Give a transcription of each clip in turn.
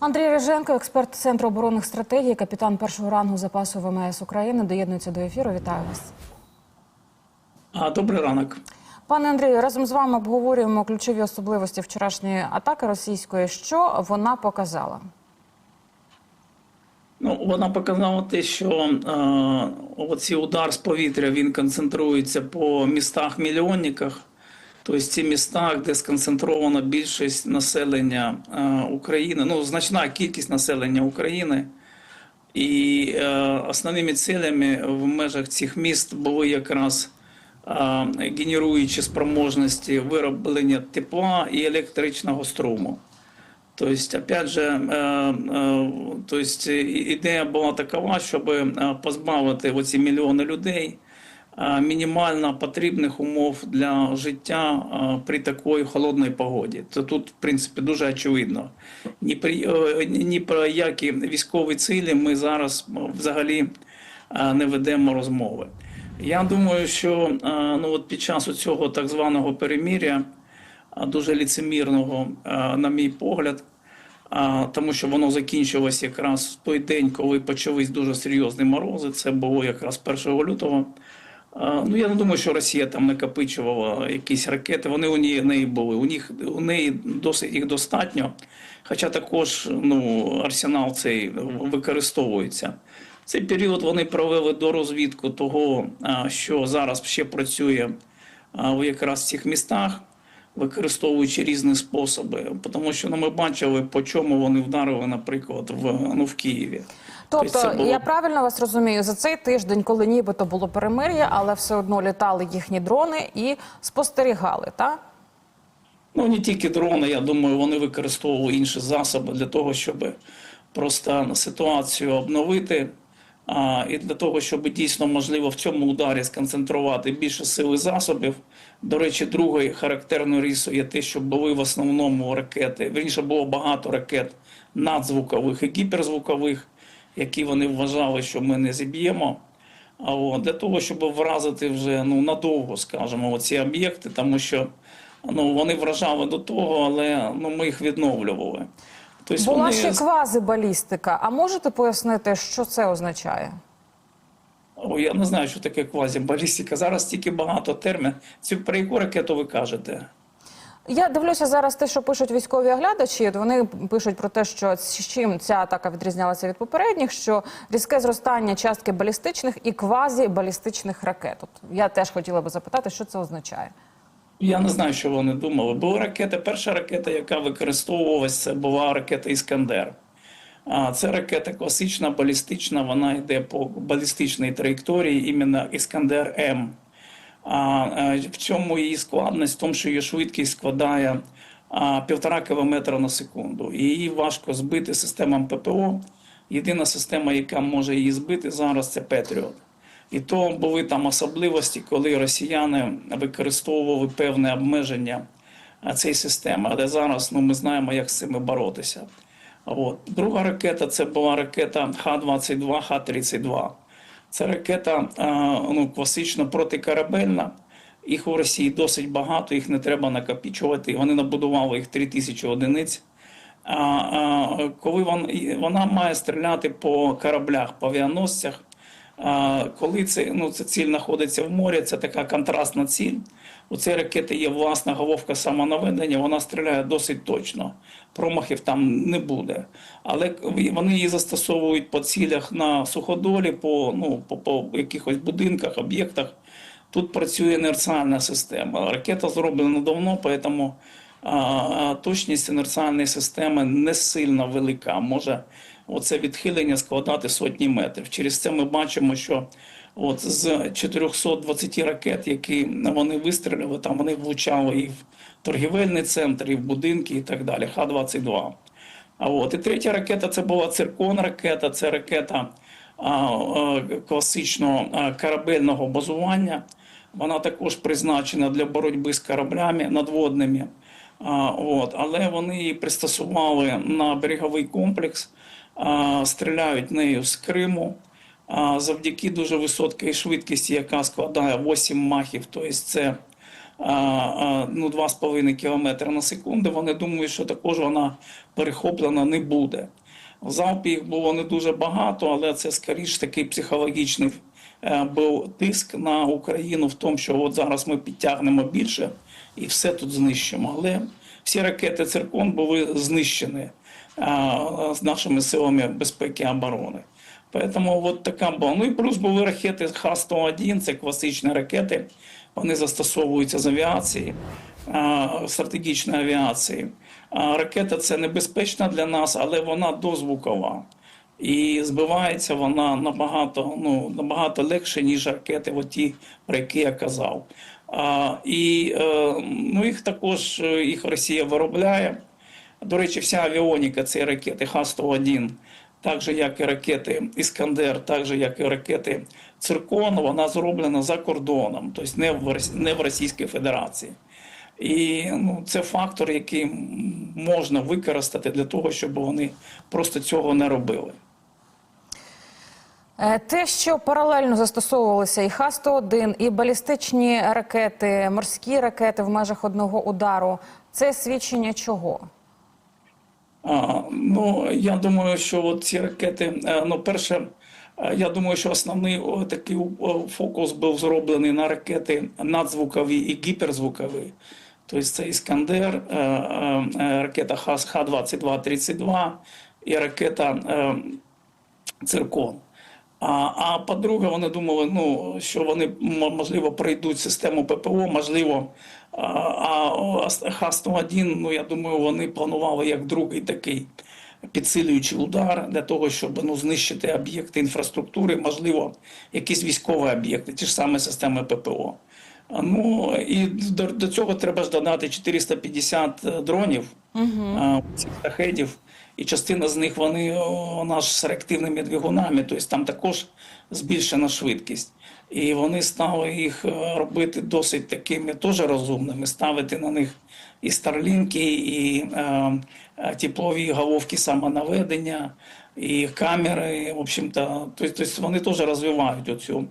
Андрій Реженко, експерт Центру оборонних стратегій, капітан першого рангу запасу ВМС України, доєднується до ефіру. Вітаю вас. А, Добрий ранок. Пане Андрію, разом з вами обговорюємо ключові особливості вчорашньої атаки російської. Що вона показала? Ну, вона показала те, що е, оцей удар з повітря він концентрується по містах-мільйонниках, тобто ці міста, де сконцентрована більшість населення е, України, ну, значна кількість населення України. І е, основними цілями в межах цих міст були якраз е, генеруючі спроможності вироблення тепла і електричного струму. То есть, опять же, то есть, і- ідея була такова, щоб позбавити оці мільйони людей мінімально потрібних умов для життя е, при такій холодній погоді. То тут, в принципі, дуже очевидно. Ні, при, е, ні про які військові цілі ми зараз взагалі е, не ведемо розмови. Я думаю, що е, ну, от під час цього так званого переміря дуже ліцемірного, на мій погляд, тому що воно закінчилось якраз в той день, коли почались дуже серйозні морози. Це було якраз 1 лютого. Ну, я не думаю, що Росія там накопичувала якісь ракети. Вони у неї, неї були. У них у неї досить їх достатньо. Хоча також ну, арсенал цей використовується. Цей період вони провели до розвідку того, що зараз ще працює в якраз цих містах використовуючи різні способи, тому що ну, ми бачили, по чому вони вдарили, наприклад, в ну в Києві. Тобто, було- я правильно вас розумію, за цей тиждень, коли нібито було перемир'я, але все одно літали їхні дрони і спостерігали, так? Ну не тільки дрони, я думаю, вони використовували інші засоби для того, щоб просто ситуацію обновити. А, і для того, щоб дійсно можливо в цьому ударі сконцентрувати більше сил і засобів. До речі, другою характерною рисою є те, що були в основному ракети. Вірніше було багато ракет надзвукових і гіперзвукових, які вони вважали, що ми не зіб'ємо. А от, для того, щоб вразити вже ну надовго, скажімо, ці об'єкти, тому що ну вони вражали до того, але ну ми їх відновлювали. Тобто Була вони ще квазибалістика. А можете пояснити, що це означає? О, я не знаю, що таке квазібалістика. Зараз тільки багато термін. Ці про яку ракету ви кажете? Я дивлюся зараз те, що пишуть військові оглядачі. Вони пишуть про те, що з чим ця атака відрізнялася від попередніх, що різке зростання частки балістичних і квазібалістичних ракет. От я теж хотіла би запитати, що це означає. Я не знаю, що вони думали. Була ракета, перша ракета, яка використовувалася, це була ракета Іскандер. А це ракета класична, балістична, вона йде по балістичній траєкторії, іменно Іскандер М. А е, в чому її складність? В тому, що її швидкість складає півтора кілометра на секунду. Її важко збити системам ППО. Єдина система, яка може її збити зараз, це Петріот. І то були там особливості, коли росіяни використовували певне обмеження цієї системи. Але зараз ну, ми знаємо, як з цим боротися. От. Друга ракета це була ракета Х-22, Х-32. Це ракета ну, класично протикорабельна. Їх у Росії досить багато, їх не треба накопічувати. Вони набудували їх 3 тисячі одиниць. А, а, коли вон, вона має стріляти по кораблях, по авіаносцях, коли це, ну, ця ціль знаходиться в морі, це така контрастна ціль. У цієї ракети є власна головка самонаведення, вона стріляє досить точно. Промахів там не буде. Але вони її застосовують по цілях на суходолі, по, ну, по, по якихось будинках, об'єктах. Тут працює інерціальна система. Ракета зроблена давно, тому а, а, точність інерціальної системи не сильно велика. Може оце відхилення складати сотні метрів. Через це ми бачимо, що от з 420 ракет, які вони вистрілили, там вони влучали і в торгівельний центр, і в будинки, і так далі. Х-22. А от і третя ракета це була циркон ракета, це ракета а, а, класичного а, корабельного базування. Вона також призначена для боротьби з кораблями надводними. А, от, але вони її пристосували на береговий комплекс, стріляють нею з Криму. Завдяки дуже високій швидкості, яка складає 8 махів, тобто це ну, 2,5 км на секунду, вони думають, що також вона перехоплена не буде. В залпі їх було не дуже багато, але це скоріш такий психологічний е, був тиск на Україну в тому, що от зараз ми підтягнемо більше і все тут знищимо. Але всі ракети циркон були знищені з нашими силами безпеки і оборони. Поэтому от така була. Ну і плюс були ракети Х-101, це класичні ракети. Вони застосовуються з авіації, стратегічної авіації. Ракета це небезпечна для нас, але вона дозвукова. І збивається вона набагато, ну, набагато легше, ніж ракети, от ті, про які я казав. А, і е, ну, їх також е, їх Росія виробляє. До речі, вся авіоніка цієї ракети Х-101, так же як і ракети Іскандер, так же як і ракети Циркон, вона зроблена за кордоном, тобто не в, не в Російській Федерації. І ну, це фактор, який можна використати для того, щоб вони просто цього не робили. Е, Те, що паралельно застосовувалися і Х-101, і балістичні ракети, морські ракети в межах одного удару, це свідчення чого? А, ну, я думаю, що от ці ракети, е, ну, перше, е, я думаю, що основний такий фокус був зроблений на ракети надзвукові і гіперзвукові. Тобто це Іскандер, е, ракета Х- Х-22-32 і ракета Циркон. А, а по-друге, вони думали, ну, що вони можливо пройдуть систему ППО, можливо. А, а Х-101, ну я думаю, вони планували як другий такий підсилюючий удар для того, щоб ну, знищити об'єкти інфраструктури, можливо, якісь військові об'єкти, ті ж самі системи ППО. Ну і до, до цього треба ж додати 450 дронів угу. цих шахедів, і частина з них вони вона з реактивними двигунами, тобто там також збільшена швидкість. І вони стали їх е, робити досить такими теж розумними, ставити на них і старлінки, і е, е, теплові головки самонаведення, і камери. В общем-то, тобто вони теж розвивають оцю.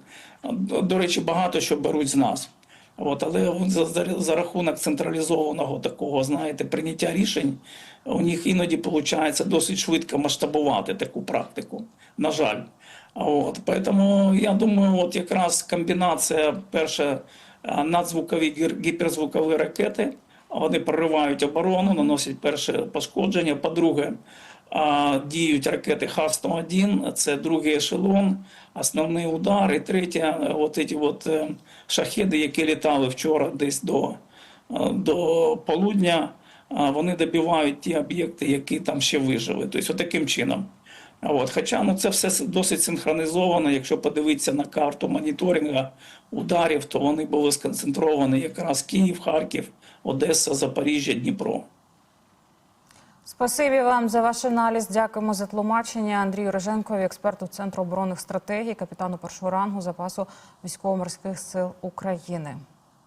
До речі, багато що беруть з нас. От, але за, за, за рахунок централізованого такого, знаєте, прийняття рішень, у них іноді виходить досить швидко масштабувати таку практику. На жаль. От, поэтому я думаю, от якраз комбінація перше надзвукові гіперзвукові ракети. Вони проривають оборону, наносять перше пошкодження. По-друге, діють ракети Х-101, це другий ешелон, основний удар. І третє, от ці от е, шахеди, які літали вчора десь до, е, до полудня, вони добивають ті об'єкти, які там ще вижили. Тобто, таким чином. От, хоча ну, це все досить синхронізовано. Якщо подивитися на карту моніторингу ударів, то вони були сконцентровані якраз Київ, Харків, Одеса, Запоріжжя, Дніпро. Спасибі вам за ваш аналіз. Дякуємо за тлумачення. Андрію Роженкові, експерту Центру оборонних стратегій, капітану першого рангу запасу військово-морських сил України.